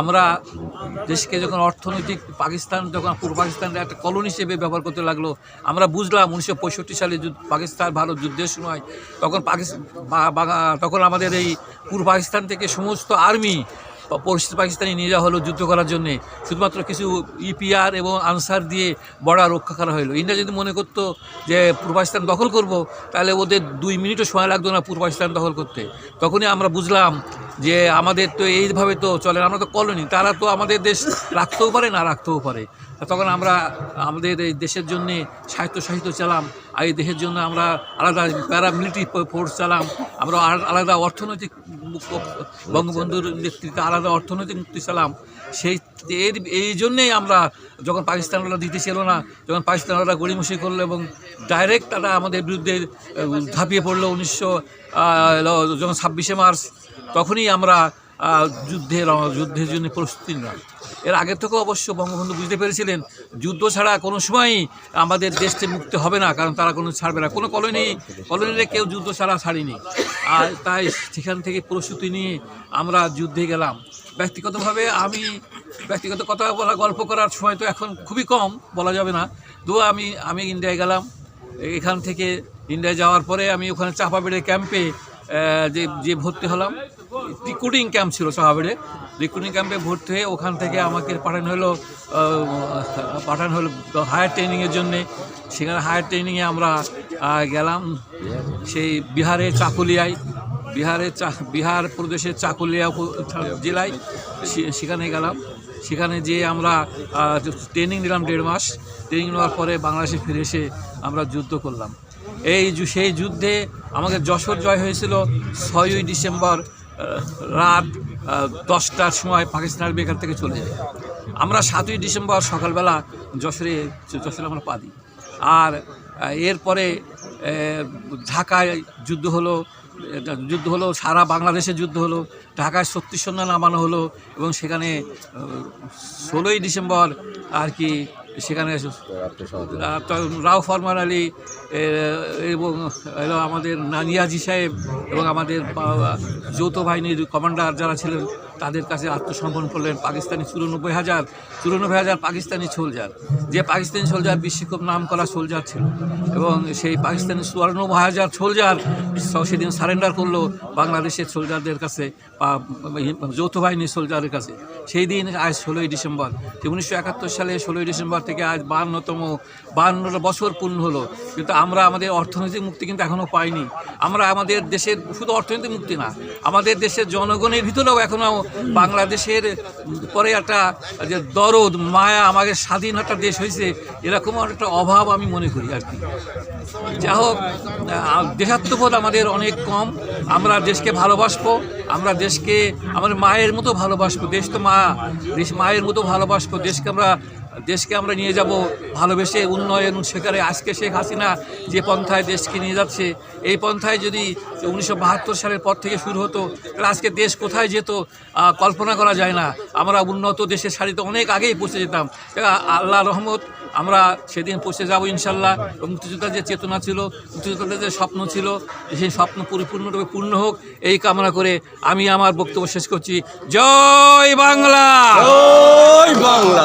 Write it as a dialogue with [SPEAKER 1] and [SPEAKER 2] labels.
[SPEAKER 1] আমরা দেশকে যখন অর্থনৈতিক পাকিস্তান, যখন পূর্ব পাকিস্তানের একটা কলোনি হিসেবে ব্যবহার করতে লাগল, আমরা বুঝলাম উনিশশো পঁয়ষট্টি সালে পাকিস্তান ভারত যুদ্ধের সময় তখন পাকিস্তান তখন আমাদের এই পূর্ব পাকিস্তান থেকে সমস্ত আর্মি পরিস্থিতি পাকিস্তানি নিয়ে যাওয়া হলো যুদ্ধ করার জন্যে। শুধুমাত্র কিছু ইপিআর এবং আনসার দিয়ে বর্ডার রক্ষা করা হলো। ইন্ডিয়া যদি মনে করতো যে পূর্ব পাকিস্তান দখল করব, তাহলে ওদের দুই মিনিটও সময় লাগতো না পূর্ব পাকিস্তান দখল করতে। তখনই আমরা বুঝলাম যে আমাদের তো এইভাবে তো চলে আমরা তো কলোনি, তারা তো আমাদের দেশ রাখতেও পারে, না রাখতেও পারে। তখন আমরা আমাদের এই দেশের জন্যে সাহিত্য সাহিত্য চালাম, আর এই দেশের জন্য আমরা আলাদা প্যারামিলিটারি ফোর্স চালাম, আমরা আলাদা অর্থনৈতিক বঙ্গবন্ধুর নেতৃত্বে আলাদা অর্থনৈতিক মুক্তি চালাম। সেই এর, এই জন্যেই আমরা যখন পাকিস্তানরা দিতে ছিল না, যখন পাকিস্তানরা গড়িমসি করল এবং ডাইরেক্ট তারা আমাদের বিরুদ্ধে ঝাঁপিয়ে পড়ল উনিশশো যখন ছাব্বিশে মার্চ তখনই আমরা যুদ্ধের যুদ্ধের জন্য প্রস্তুতি নিলাম। এর আগে থেকেও অবশ্য বঙ্গবন্ধু বুঝতে পেরেছিলেন, যুদ্ধ ছাড়া কোনো সময়ই আমাদের দেশটি মুক্তি হবে না, কারণ তারা কোনো ছাড়বে না। কোনো কলোনি, কলোনিতে কেউ যুদ্ধ ছাড়া ছাড়িনি। আর তাই সেখান থেকে প্রস্তুতি নিয়ে আমরা যুদ্ধে গেলাম। ব্যক্তিগতভাবে আমি, ব্যক্তিগত কথা বলা, গল্প করার সময় তো এখন খুবই কম, বলা যাবে না। তো আমি আমি ইন্ডিয়ায় গেলাম। এখান থেকে ইন্ডিয়ায় যাওয়ার পরে আমি ওখানে চাপাবেড়ে ক্যাম্পে যে যে ভর্তি হলাম রিক্রুটিং ক্যাম্প ছিল চাপাবেড়ে রিক্রুটিং ক্যাম্পে ভর্তি হয়ে ওখান থেকে আমাকে পাঠানো হলো পাঠানো হলো হায়ার ট্রেনিংয়ের জন্যে। সেখানে হায়ার ট্রেনিংয়ে আমরা গেলাম সেই বিহারে চাকুলিয়ায়। বিহারের চা, বিহার প্রদেশের চাকুলিয়া জেলায় সেখানে গেলাম। সেখানে যেয়ে আমরা ট্রেনিং নিলাম দেড় মাস। ট্রেনিং নেওয়ার পরে বাংলাদেশে ফিরে এসে আমরা যুদ্ধ করলাম। এই সেই যুদ্ধে আমাদের যশোর জয় হয়েছিল ছয়ই ডিসেম্বর রাত দশটার সময় পাকিস্তানের বেকার থেকে চলে যায়। আমরা সাতই ডিসেম্বর সকালবেলা যশোরে যশোরে আমরা পা দিই। আর এরপরে ঢাকায় যুদ্ধ হলো যুদ্ধ হলো, সারা বাংলাদেশে যুদ্ধ হলো, ঢাকায় শক্তি সন্ধ্যা নামানো হলো এবং সেখানে ষোলোই ডিসেম্বর আর কি সেখানে এসে রাও ফরমান আলী এবং এলো আমাদের নানিয়াজি সাহেব এবং আমাদের যৌথ বাহিনীর কমান্ডার যারা ছিলেন তাদের কাছে আত্মসমর্পণ করলেন পাকিস্তানি চুরানব্বই হাজার চুরানব্বই হাজার পাকিস্তানি সোলজার যে পাকিস্তানি সোলজার বিশ্বে খুব নাম করা সোলজার ছিল। এবং সেই পাকিস্তানি চুরানব্বই হাজার সোলজার সেদিন সারেন্ডার করল বাংলাদেশের সোলজারদের কাছে বা যৌথ বাহিনীর সোলজারের কাছে। সেই দিন আজ ষোলোই ডিসেম্বর। উনিশশো একাত্তর সালে ষোলোই ডিসেম্বর থেকে আজ বাহান্নতম, বাহান্নটা বছর পূর্ণ হলো। কিন্তু আমরা আমাদের অর্থনৈতিক মুক্তি কিন্তু এখনও পাইনি। আমরা আমাদের দেশের শুধু অর্থনৈতিক মুক্তি না, আমাদের দেশের জনগণের ভিতরেও এখনও বাংলাদেশের পরে একটা যে দরদ, মায়া আমাদের স্বাধীন একটা দেশ হয়েছে, এরকম একটা অভাব আমি মনে করি আর কি। যা হোক দেশাত্মবোধ আমাদের অনেক কম। আমরা দেশকে ভালোবাসবো, আমরা দেশকে, আমাদের মায়ের মতো ভালোবাসবো। দেশ তো মা, দেশ মায়ের মতো ভালোবাসবো। দেশকে আমরা দেশকে আমরা নিয়ে যাব ভালোবেসে উন্নয়ন সেখানে আজকে শেখ হাসিনা যে পন্থায় দেশকে নিয়ে যাচ্ছে এই পন্থায় যদি উনিশশো বাহাত্তর সালের পর থেকে শুরু হতো তাহলে আজকে দেশ কোথায় যেত কল্পনা করা যায় না। আমরা উন্নত দেশের সারিতে অনেক আগেই পৌঁছে যেতাম। আল্লাহ রহমত আমরা সেদিন পৌঁছে যাব ইনশাল্লাহ। এবং মুক্তিযোদ্ধার যে চেতনা ছিল মুক্তিযোদ্ধাদের যে স্বপ্ন ছিল সেই স্বপ্ন পরিপূর্ণরূপে পূর্ণ হোক এই কামনা করে আমি আমার বক্তব্য শেষ করছি। জয় বাংলা!
[SPEAKER 2] জয় বাংলা!